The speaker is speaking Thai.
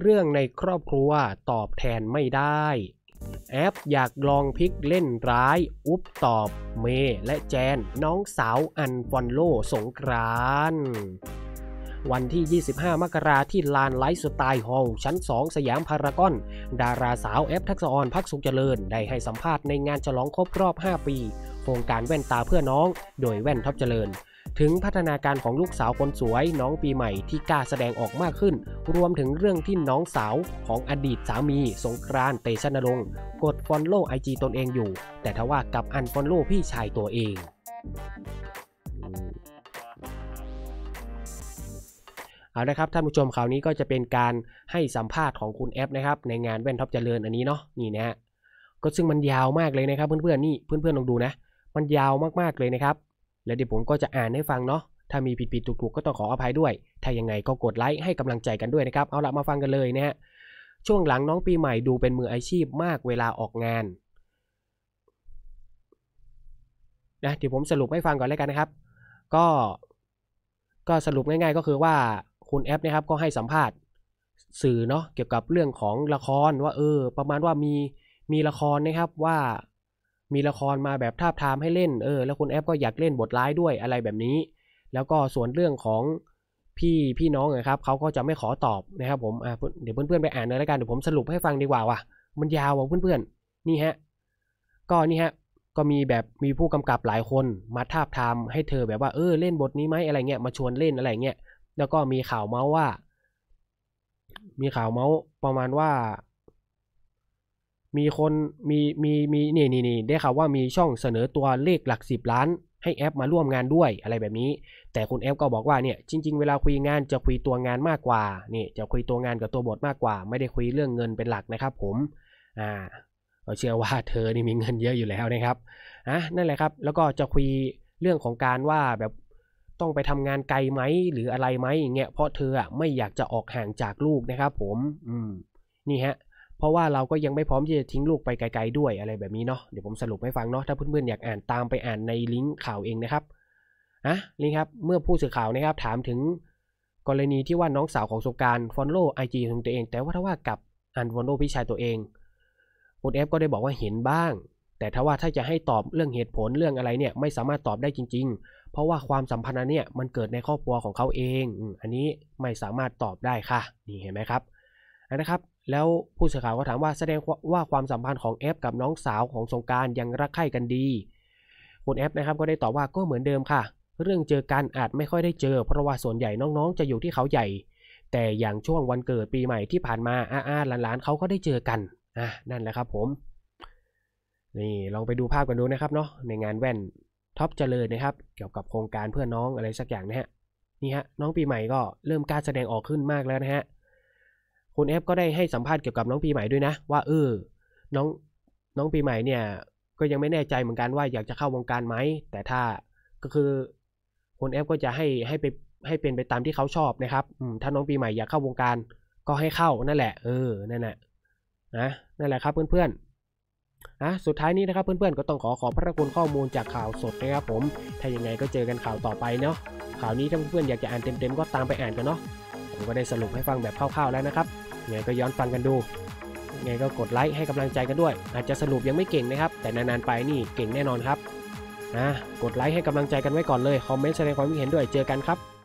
เรื่องในครอบครัวตอบแทนไม่ได้ แอปอยากลองพลิกเล่นร้าย อุบตอบ เมและแจน น้องสาวอันฟอนโลสงกรานวันที่ 25 มกราที่ลานไลฟ์สไตล์ฮอลล์ชั้น 2 สยามพารากอน ดาราสาวแอปทักษออนพักสุขเจริญ ได้ให้สัมภาษณ์ในงานฉลองครบรอบ 5 ปี โครงการแว่นตาเพื่อน้อง โดยแว่นท็อปเจริญ ถึงพัฒนาการของลูกสาวคนสวยน้องปีใหม่ที่กล้าแสดงออกมากขึ้น รวมถึงเรื่องที่น้องสาวของอดีตสามี สงกรานต์เตชะนรงค์กดฟอลโล่ไอจีตนเองอยู่ แต่ทว่ากับอันฟอลโล่พี่ชายตัวเองเอาละครับท่านผู้ชมข่าวนี้ก็จะเป็นการให้สัมภาษณ์ของคุณแอปนะครับในงานแว่นท็อปเจริญอันนี้เนาะนี่นะฮะก็ซึ่งมันยาวมากเลยนะครับเพื่อนๆนี่เพื่อนๆลองดูนะ มันยาวมากๆเลยนะครับ แล้วเดี๋ยวผมก็จะอ่านให้ฟังเนาะถ้ามีผิดๆถูกๆก็ต้องขออภัยด้วย ถ้ายังไงก็กดไลค์ให้กำลังใจกันด้วยนะครับ เอาละมาฟังกันเลยนะฮะ ช่วงหลังน้องปีใหม่ดูเป็นมืออาชีพมากเวลาออกงานนะเดี๋ยวผมสรุปให้ฟังก่อนแล้วกันนะครับ ก็ก็สรุปง่าย ๆ ก็คือว่าคุณแอปนะครับก็ให้สัมภาษณ์สื่อเนาะเกี่ยวกับเรื่องของละครว่าเออ ประมาณว่ามีมีละครนะครับว่า มีละครมาแบบทาบทามให้เล่น เออ แล้วคุณแอปก็อยากเล่นบทร้ายด้วยอะไรแบบนี้ แล้วก็ส่วนเรื่องของพี่พี่น้องนะครับเขาก็จะไม่ขอตอบนะครับผมอ่าเดี๋ยวเพื่อนๆไปอ่านเลยแล้วกันเดี๋ยวผมสรุปให้ฟังดีกว่าว่ะมันยาวว่ะเพื่อนๆ นี่ฮะ ก็นี่ฮะ ก็มีแบบมีผู้กำกับหลายคนมาทาบทามให้เธอแบบว่าเออเล่นบทนี้ไหมอะไรเงี้ยมาชวนเล่นอะไรเงี้ยแล้วก็มีข่าวเมาส์ว่า มีข่าวเมาส์ประมาณว่า มีคนมีมีมีนี่นี่นี่ได้ข่าวว่ามีช่องเสนอตัวเลขหลักสิบล้าน ให้แอปมาร่วมงานด้วยอะไรแบบนี้ แต่คุณแอปก็บอกว่าเนี่ยจริง ๆ เวลาคุยงานจะคุยตัวงานมากกว่านี่จะคุยตัวงานกับตัวบทมากกว่า ไม่ได้คุยเรื่องเงินเป็นหลักนะครับ ผมอ่าเราเชื่อว่าเธอนี่มีเงินเยอะอยู่แล้วนะครับอะนั่นแหละครับ แล้วก็จะคุยเรื่องของการว่าแบบต้องไปทำงานไกลไหมหรืออะไรไหมเงี้ยเพราะเธออะไม่อยากจะออกห่างจากลูกนะครับ ผม อืมนี่ฮะ เพราะว่าเราก็ยังไม่พร้อมที่จะทิ้งลูกไปไกลๆด้วยอะไรแบบนี้เนาะเดี๋ยวผมสรุปให้ฟังเนาะถ้าเพื่อนๆอยากอ่านตามไปอ่านในลิงก์ข่าวเองนะครับอะนี่ครับเมื่อผู้สื่อข่าวนะครับถามถึงกรณีที่ว่าน้องสาวของสงการฟอนโลไอจีของตัวเอง แต่ว่าถ้าว่ากับอันฟอนโลพี่ชายตัวเองคุณเอฟก็ได้บอกว่าเห็นบ้าง แต่ถ้าว่าถ้าจะให้ตอบเรื่องเหตุผลเรื่องอะไรเนี่ยไม่สามารถตอบได้จริง ๆ เพราะว่าความสัมพันธ์อันเนี่ยมันเกิดในครอบครัวของเขาเอง อันนี้ไม่สามารถตอบได้ค่ะ นี่เห็นไหมครับนะครับ แล้วผู้สื่อข่าวก็ถามว่าแสดงว่าความสัมพันธ์ของแอฟกับน้องสาวของสงการยังรักใคร่กันดีคุณแอฟนะครับก็ได้ตอบว่าก็เหมือนเดิมค่ะ เรื่องเจอกันอาจไม่ค่อยได้เจอ เพราะว่าส่วนใหญ่น้องๆ จะอยู่ที่เขาใหญ่ แต่อย่างช่วงวันเกิดปีใหม่ที่ผ่านมาอาๆหลานๆเขาก็ได้เจอกันอะนั่นแหละครับผมนี่ลองไปดูภาพกันดูนะครับเนาะในงานแว่นท็อปเจริญนะครับ เกี่ยวกับโครงการเพื่อน้องอะไรสักอย่างนะฮะนี่ฮะน้องปีใหม่ก็เริ่มกล้าแสดงออกขึ้นมากแล้วนะฮะ คุณเอฟก็ได้ให้สัมภาษณ์เกี่ยวกับน้องปีใหม่ด้วยนะ ว่าเออน้องน้องปีใหม่เนี่ย ก็ยังไม่แน่ใจเหมือนกันว่าอยากจะเข้าวงการไหมแต่ถ้าก็คือคุณเอฟก็จะให้ให้ไปให้เป็นไปตามที่เขาชอบนะครับอืถ้าน้องปีใหม่อยากเข้าวงการก็ให้เข้านั่นแหละ เออนั่นแหละนะนั่นแหละครับเพื่อนๆอะสุดท้ายนี้นะครับเพื่อนๆก็ต้องขอขอบพระคุณข้อมูลจากข่าวสดนะครับผม ถ้ายังไงก็เจอกันข่าวต่อไปเนาะข่าวนี้ถ้าเพื่อนๆอยากจะอ่านเต็มๆก็ตามไปอ่านกันเนาะผมก็ได้สรุปให้ฟังแบบคร่าวๆแล้วนะครับ ไงก็ย้อนฟังกันดูไงก็กดไลค์ให้กำลังใจกันด้วย อาจจะสรุปยังไม่เก่งนะครับ แต่นานๆไปนี่เก่งแน่นอนครับนะกดไลค์ให้กำลังใจกันไว้ก่อนเลย คอมเมนต์แสดงความคิดเห็นด้วยเจอกันครับ